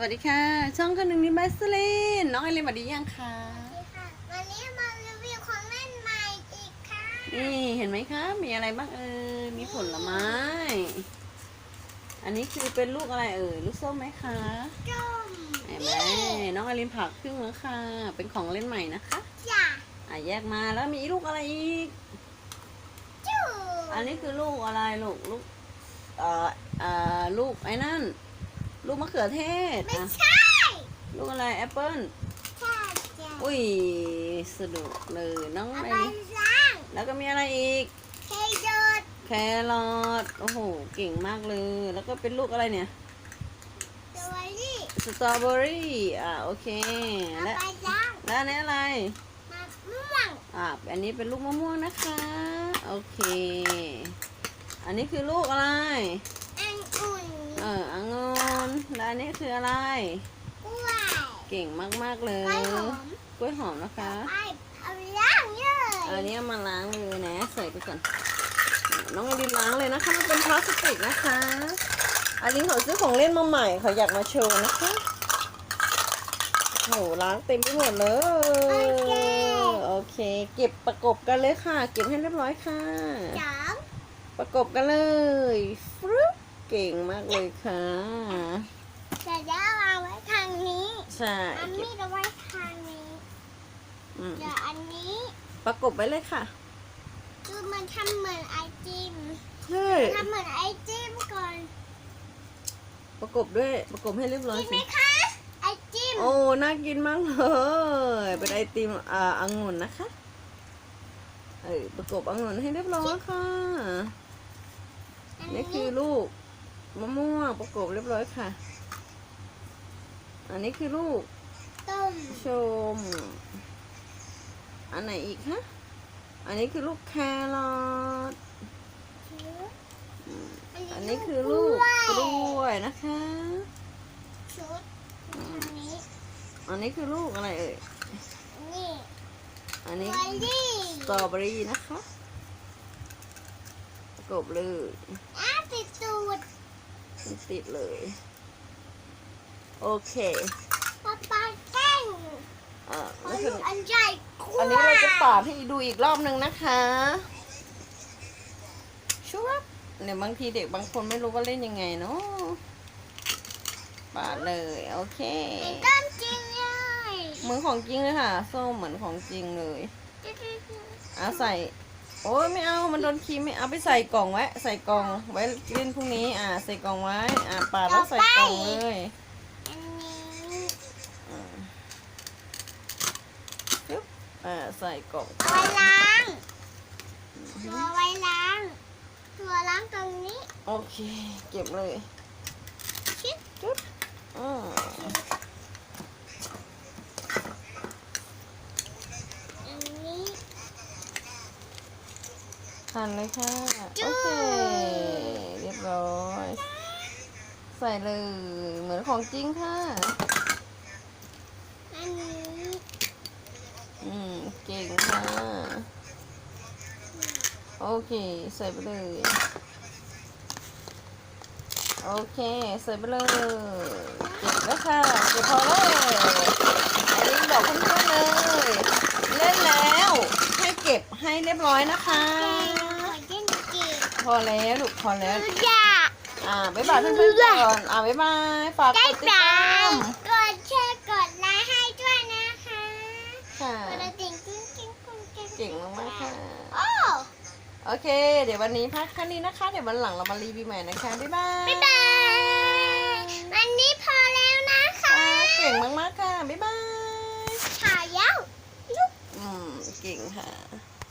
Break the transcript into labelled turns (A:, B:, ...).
A: วัสดีค่ะ ช่องคนหนึ่งนิบัสลินน้องไอรินสวัสดียังคะ
B: ค่ะวันนี้มารีวิวของเล่นใหม่อีกค่ะ
A: นี่เห็นไหมคะ มีอะไรบ้างเอ่ยมีผลไม้ อันนี้คือเป็นลูกอะไรเอ่ยลูกส้มไหมคะ
B: จุ่ม
A: เห็นไหมน้องไอรินผักครึ่งแล้วค่ะ เป็นของเล่นใหม่นะคะ
B: จ้ะ
A: อะแยกมาแล้วมีลูกอะไรอีก
B: จุ่ม
A: อันนี้คือลูกอะไรลูกลูกเอ่อเอ่อลูกไอ้นั่น ลูกมะเขือเทศ
B: ไม่
A: อะ
B: ใช่
A: ลูกอะไรแอปเปิ้ล
B: ใช่จ้ะ
A: อุ้ยสนุกเลยน้อง
B: เอา
A: ไอ
B: ไป
A: ริน
B: ล้าง
A: แล้วก็มีอะไรอีก
B: เคยโดด
A: แครอทโอ้โห เก่งมากเลย แล้วก็เป็นลูกอะไรเนี่ย
B: ตัวนี้
A: สตรอเบอรี่อ่าโอเค
B: เอา
A: และ
B: ไปล้าง
A: และอันนี้อะไร
B: มะม่วง
A: อ่าอันนี้เป็นลูกมะม่วงนะคะ โอเค อันนี้คือลูกอะไร
B: อันอุ่น
A: เออองุ่น และอันนี้คืออะไร
B: กล้วย
A: เก่งมากๆเลย
B: กล้วยหอม
A: กล้วยหอมนะคะ
B: ไปเอาล้างเลย
A: อันนี้เอามาล้างเลยนะ ใส่ไปก่อน น้องอลินล้างเลยนะคะมันเป็นพลาสติกนะคะอลินเขาซื้อของเล่นมาใหม่เขาอยากมาโชว์นะคะโหล้างเต็มไปหมดเลยโอเค เก็บประกบกันเลยค่ะ เก็บให้เรียบร้อยค่ะ
B: สอง
A: ประกบกันเลยฟรึ๊บเก่งมากเลยค่ะ
B: จะได้วางไว้ทางนี้
A: ใช่
B: อัน
A: เก็บ
B: นี้จะไว้ทางนี้
A: อืม
B: เดี๋ยวอันนี้
A: ประกบไว้เลยค่ะ
B: คือมันทำเหมือนไอติม
A: ใช่
B: ทำเหมือนไอติมก่อน
A: ประกบด้วยประกบให้เรียบร้อย
B: กินไหม
A: สิ
B: คะไอติม
A: โอ้น่ากินมากเลยเป็นไอติมอ่าองุ่นนะคะเออประกบองุ่นให้เรียบร้อยค่ะนี่คือลูกมะม่วงประกบเรียบร้อยค่ะ อันนี้คือลูก
B: ต้ม
A: ชม อันไหนอีกคะ อันนี้คือลูกแครอทอันนี้คือลูกกล้วยนะคะ
B: ชุดอันนี้
A: อันนี้คือลูกอะไรเอ่ย
B: นี่
A: อันนี้
B: ไวลี่
A: สตรอเบอรี่นะคะประกบเลย
B: อ้าติดตูด
A: มันติดเลย โอเค
B: ปลาปลาแก้ง
A: อ่า
B: ขอ
A: นี่
B: ดู
A: คือ
B: อันใหญ่กว่า
A: อันนี้เราจะปาดให้ดูอีกรอบหนึ่งนะคะชุบเนี่ยบางทีเด็กบางคนไม่รู้ว่าเล่นยังไงเนาะปาดเลยโอเค
B: เป็นต้นจริงเลย
A: เหมือนของจริงเลยค่ะส้มเหมือนของจริงเลยเอาใส่ โอ้ยไม่เอา มันโดนครีมไม่เอาไปใส่กล่องไว้ ใส่กล่องไว้เล่นพรุ่งนี้ อ่า ใส่กล่องไว้ อ่าปาดแล้วใส่กล่องเลย
B: อันนี้
A: อ่าปึ๊บ อ่าใส่กล่อง
B: เอาไว้ล้างตัวไว้ล้าง ตัวล้างตรงนี้
A: โอเค เก็บเลย
B: ชิด
A: จุดอ่า
B: อันนี้
A: หั่นเลยค่ะ
B: จุ๊
A: โอบเคเรียบร้อย ใส่เลยเหมือนของจริงค่ะ
B: อันนี้
A: อืม เก่งค่ะ โอเคใส่ไปเลย โอเคใส่ไปเลยเก็บแล้วค่ะเก็บพอเลยอันนี้บอกเพื่อนๆเลย เล่นแล้วให้เก็บให้เรียบร้อยนะคะ
B: แกงขอเย็นเก็บ
A: พอแล้วลูกพอแล้ว
B: ดูจ้า
A: อ่าบ๊ายบายเพื่อนๆก่อนอ่าบ๊ายบายฝากก
B: ได้
A: ดติด
B: จ้า
A: ตาม
B: กดแชร์กดไลค์ให้ด้วยนะคะ
A: ค่ะ เก่งมากๆค่ะ
B: โอ
A: เค เดี๋ยววันนี้พักแค่นี้นะคะ เดี๋ยววันหลังเรามารีวิวใหม่นะคะ บ๊ายบาย
B: บ๊ายบาย